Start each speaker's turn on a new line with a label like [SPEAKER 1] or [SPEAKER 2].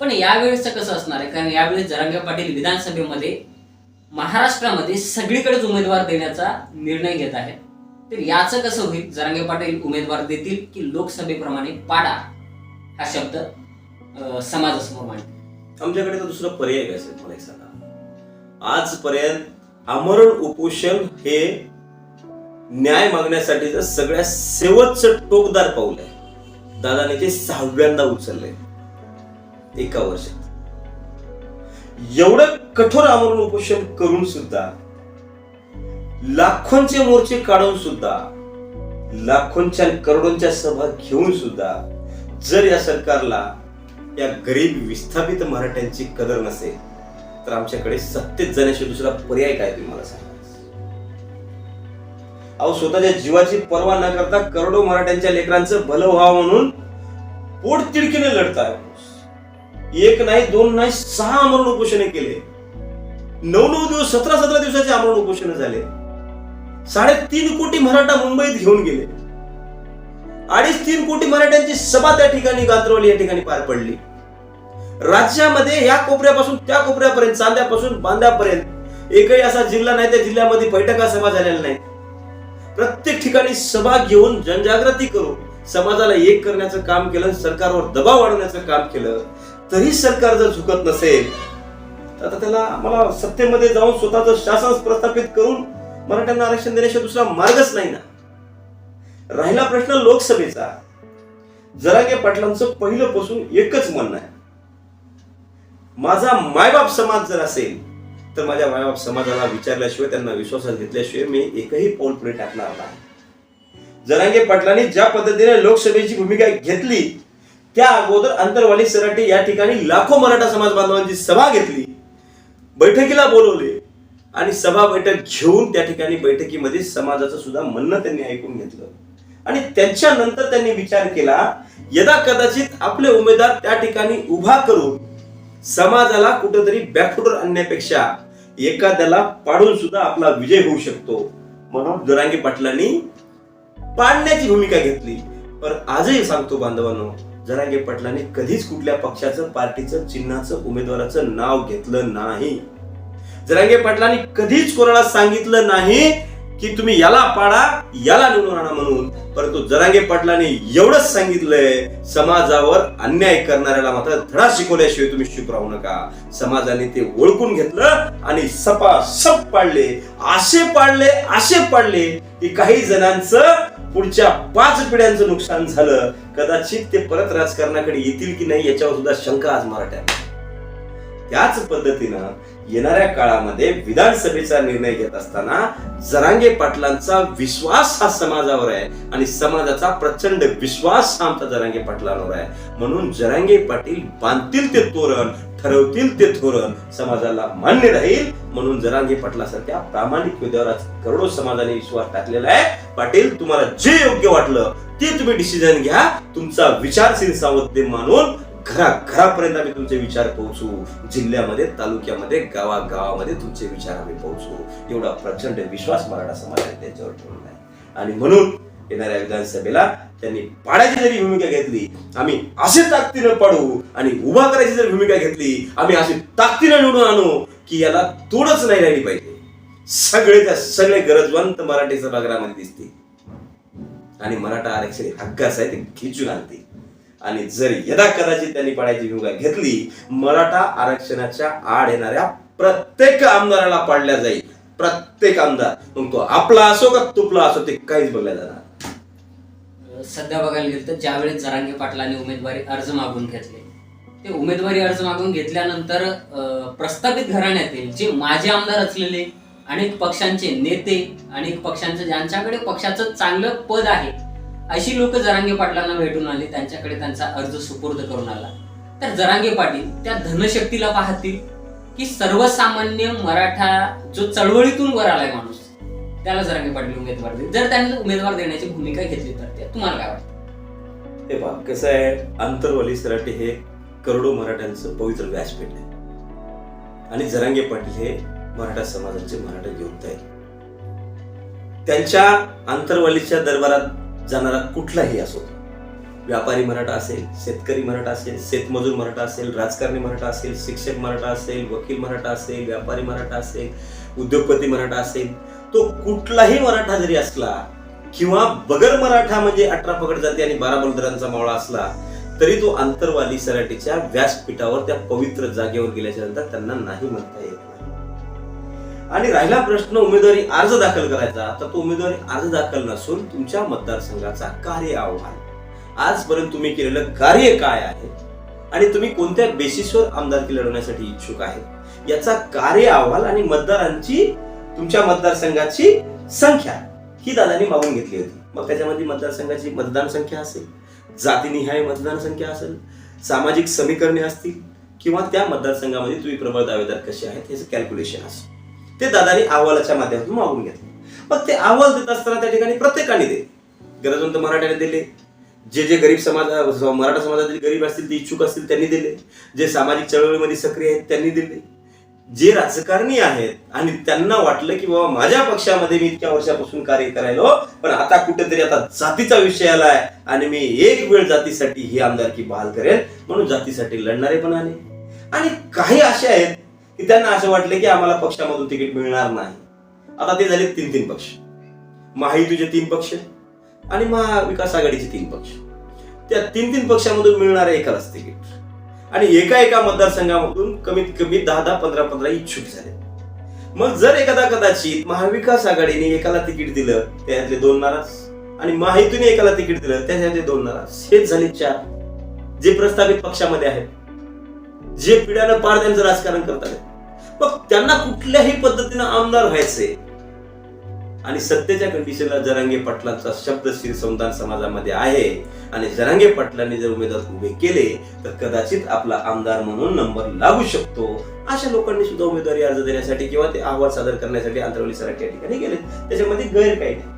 [SPEAKER 1] पण यावेळेसचं कसं असणार आहे? कारण यावेळेस जरांगे पाटील विधानसभेमध्ये महाराष्ट्रामध्ये सगळीकडेच उमेदवार देण्याचा निर्णय घेत आहे तर याचं कसं होईल? जरांगे पाटील उमेदवार देतील की लोकसभेप्रमाणे पाडा? हा शब्द समाजासमोर मांडतील.
[SPEAKER 2] आमच्याकडे तर दुसरा पर्याय काय असेल मला एक सांगा. आजपर्यंत आमरण उपोषण हे न्याय मागण्यासाठीचं सगळ्यात शेवटचं टोकदार पाऊल आहे. दादाने ते सहाव्यांदा उचललंय. एका वर्षात. एवढं कठोर आमरण उपोषण करून सुद्धा लाखोंचे मोर्चे काढून सुद्धा लाखोंच्या करोडोंच्या सभा घेऊन सुद्धा जर या सरकारला या गरीब विस्थापित मराठ्यांची कदर नसेल तर आमच्याकडे सत्तेत जाण्याशिवाय दुसरा पर्याय काय तुम्ही मला सांगा? अहो स्वतःच्या जीवाची पर्वा न करता करोडो मराठ्यांच्या लेकरांचं भलं व्हावं म्हणून पोट तिडकीने लढताय एक नाही दोन नाही सहा आमरण उपोषणे केले. नऊ नऊ दिवस सतरा सतरा दिवसाचे आमरण उपोषण झाले. साडेतीन कोटी मराठा मुंबईत घेऊन गेले. अडीच तीन कोटी मराठ्यांची सभा त्या ठिकाणी गात्रवली या ठिकाणी पार पडली. राज्यामध्ये या कोपऱ्यापासून त्या कोपऱ्यापर्यंत चांद्यापासून बांद्यापर्यंत एकही असा जिल्हा नाही त्या जिल्ह्यामध्ये बैठका सभा झालेल्या नाहीत. प्रत्येक ठिकाणी सभा घेऊन जनजागृती करून समाजाला एक करण्याचं काम केलं सरकारवर दबाव वाढवण्याचं काम केलं. तरी सरकार जर झुकत नसेल तर आता त्याला मला सत्तेमध्ये जाऊन स्वतःचं शासन प्रस्थापित करून मराठ्यांना आरक्षण देण्याशिवाय दुसरा मार्गच नाही ना? राहिला प्रश्न लोकसभेचा. जरागे पाटलांचं पहिलं पासून एकच म्हणणं आहे. माझा मायबाप समाज जर असेल तर माझ्या मायबाप समाजाला विचारल्याशिवाय त्यांना विश्वासात घेतल्याशिवाय मी एकही पाऊल पुढे टाकणार नाही. जरांगे पाटलांनी ज्या पद्धतीने लोकसभेची भूमिका घेतली त्या अगोदर अंतरवाली सराटे या ठिकाणी लाखो मराठा समाज बांधवांची सभा घेतली बैठकीला बोलवले आणि सभा बैठक घेऊन त्या ठिकाणी बैठकीमध्ये समाजाचं सुद्धा म्हणणं त्यांनी ऐकून घेतलं. आणि त्यांच्यानंतर त्यांनी विचार केला यदा कदाचित आपले उमेदवार त्या ठिकाणी उभा करून समाजाला कुठंतरी बॅकफुटर आणण्यापेक्षा एखाद्याला पाडून सुद्धा आपला विजय होऊ शकतो म्हणून जरांगे पाटलांनी पाडण्याची भूमिका घेतली. पण आजही सांगतो बांधवांनो जरांगे पाटलांनी कधीच कुठल्या पक्षाचं पार्टीचं चिन्हाचं उमेदवाराचं नाव घेतलं नाही. जरांगे पाटलांनी कधीच कोणाला सांगितलं नाही की तुम्ही याला पाडा याला निवडून आणा म्हणून. परंतु जरांगे पाटलांनी एवढंच सांगितलंय समाजावर अन्याय करणाऱ्याला मात्र धडा शिकवल्याशिवाय तुम्ही चुप राहू नका. समाजाने ते ओळखून घेतलं आणि सपा सप पाडले. आशे पाडले आशे पाडले की काही जणांचं पुढच्या पाच पिढ्यांचं नुकसान झालं कदाचित ते परत राजकारणाकडे येतील की नाही याच्यावर सुद्धा शंका आज मराठ्यांना त्याच पद्धतीनं येणाऱ्या काळामध्ये विधानसभेचा निर्णय घेत असताना जरांगे पाटलांचा विश्वास हा समाजावर आहे आणि समाजाचा प्रचंड विश्वास हा आमचा जरांगे पाटलांवर आहे. म्हणून जरांगे पाटील बांधतील ते तोरण ठरवतील ते धोरण समाजाला मान्य राहील. म्हणून जरांगे पटलासारख्या प्रामाणिक विद्यावर करोडो समाजाने विश्वास टाकलेला आहे. पाटील तुम्हाला जे योग्य वाटलं ते तुम्ही डिसिजन घ्या. तुमचा विचारशील सावध मानून घरा घरापर्यंत आम्ही तुमचे विचार पोहोचू. जिल्ह्यामध्ये तालुक्यामध्ये गावागावामध्ये तुमचे विचार आम्ही पोहोचू. एवढा प्रचंड विश्वास मराठा समाजाने त्याच्यावर ठेवला आहे. आणि म्हणून येणाऱ्या विधानसभेला त्यांनी पाडायची जरी भूमिका घेतली आम्ही असे ताकदीनं पाडू आणि उभा करायची जर भूमिका घेतली आम्ही अशी ताकदीनं निवडून आणू की याला तोडच नाही राहिली पाहिजे. सगळे त्या सगळे गरजवंत मराठी सभागृहामध्ये दिसते. आणि मराठा आरक्षण हे आहे ते खिचून आणते. आणि जर यदा कदाचित त्यांनी पाडायची भूमिका घेतली मराठा आरक्षणाच्या आड येणाऱ्या प्रत्येक आमदाराला पाडल्या जाईल. प्रत्येक आमदार. मग तो आपला असो का तुपला असो ते काहीच बघल्या जाणार
[SPEAKER 1] सध्या बघायला गेलं तर ज्यावेळेस जरांगे पाटलांनी उमेदवारी अर्ज मागून घेतले ते उमेदवारी अर्ज मागून घेतल्यानंतर प्रस्थापित घराण्यातील जे माजी आमदार असलेले अनेक पक्षांचे नेते अनेक पक्षांचे ज्यांच्याकडे पक्षाचं चांगलं पद आहे अशी लोक जरांगे पाटलांना भेटून आले त्यांच्याकडे त्यांचा अर्ज सुपूर्द करून आला. तर जरांगे पाटील त्या धनशक्तीला पाहतील की सर्वसामान्य मराठा जो चळवळीतून वर आलाय माणूस त्याला जरांगे पाटील उमेदवार देईल जर त्यांनी उमेदवार देण्याची भूमिका घेतली तर ते. तुम्हाला काय वाटतं?
[SPEAKER 2] हे पहा कसं आहे आंतरवाली सराटे हे करोडो मराठ्यांचं पवित्र व्यासपीठ आहे. आणि जरांगे पाटील हे मराठा समाजाचे मराठा योद्धा आहेत. त्यांच्या आंतरवालीच्या दरबारात जाणारा कुठलाही असो व्यापारी मराठा असेल शेतकरी मराठा असेल शेतमजूर मराठा असेल राजकारणी मराठा असेल शिक्षक मराठा असेल वकील मराठा असेल व्यापारी मराठा असेल उद्योगपती मराठा असेल तो कुठलाही मराठा जरी असला किंवा बगर मराठा म्हणजे अठरा पगड जाती आणि बारा बलदरांचा मावळा असला तरी तो आंतरवाली सराटीच्या व्यासपीठावर त्या पवित्र जागेवर गेल्याच्यानंतर त्यांना नाही म्हणता येत नाही. आणि राहिला प्रश्न उमेदवारी अर्ज दाखल करायचा तर तो उमेदवारी अर्ज दाखल नसून तुमच्या मतदारसंघाचा कार्य आव्हान. आजपर्यंत तुम्ही केलेलं कार्य काय आहे? आणि तुम्ही कोणत्या बेसिसवर आमदारकी लढवण्यासाठी इच्छुक आहे? याचा कार्य अहवाल आणि मतदारांची तुमच्या मतदारसंघाची संख्या ही दादांनी मागून घेतली होती. मग त्याच्यामध्ये मतदारसंघाची मतदान संख्या असेल जातीनिहाय मतदान संख्या असेल सामाजिक समीकरणे असतील किंवा त्या मतदारसंघामध्ये तुम्ही प्रबळ दावेदार कसे आहेत याचं कॅल्क्युलेशन असेल. ते दादानी अहवालाच्या माध्यमातून मागून घेतले. मग ते अहवाल देत असताना त्या ठिकाणी प्रत्येकाने दे गरजवंत मराठ्याने दिले. जे जे गरीब समाज मराठा समाजातील गरीब असतील ते इच्छुक असतील त्यांनी दिले. जे सामाजिक चळवळीमध्ये सक्रिय आहेत त्यांनी दिले. जे राजकारणी आहेत आणि त्यांना वाटलं की बाबा माझ्या पक्षामध्ये मी इतक्या वर्षापासून कार्य करायलो पण आता कुठेतरी आता जातीचा विषय आलाय आणि मी एक वेळ जातीसाठी ही आमदारकी बहाल करेल म्हणून जातीसाठी लढणारे पण आले. आणि काही असे आहेत की त्यांना असं वाटलं की आम्हाला पक्षामधून तिकीट मिळणार नाही. आता ते झाले तीन तीन पक्ष. महायुतीचे तीन पक्ष आणि महाविकास आघाडीचे तीन पक्ष. त्या तीन तीन पक्षामधून मिळणारे एकालाच तिकीट. आणि एका एका मतदारसंघामधून कमीत कमी दहा दहा पंधरा पंधरा इच्छुक झाले. मग जर एखादा कदाचित महाविकास आघाडीने एकाला तिकीट दिलं त्यातले दोन नाराज. आणि महायुतीने एकाला तिकीट दिलं त्याच्यातले दोन नाराज. हेच झाले चार. जे प्रस्तावित पक्षामध्ये आहेत. जे पिढ्यानं पार त्यांचं राजकारण करतात मग त्यांना कुठल्याही पद्धतीनं आमदार व्हायचंय आणि सत्तेच्या कंडिशनला जरांगे पाटलांचा शब्दशीर संविधान समाजामध्ये आहे. आणि जरांगे पाटलांनी जर उमेदवार उभे केले तर कदाचित आपला आमदार म्हणून नंबर लागू शकतो. अशा लोकांनी सुद्धा उमेदवारी अर्ज देण्यासाठी किंवा ते अहवाल सादर करण्यासाठी आंतरवली सराठी या ठिकाणी गेले त्याच्यामध्ये गैर काही नाही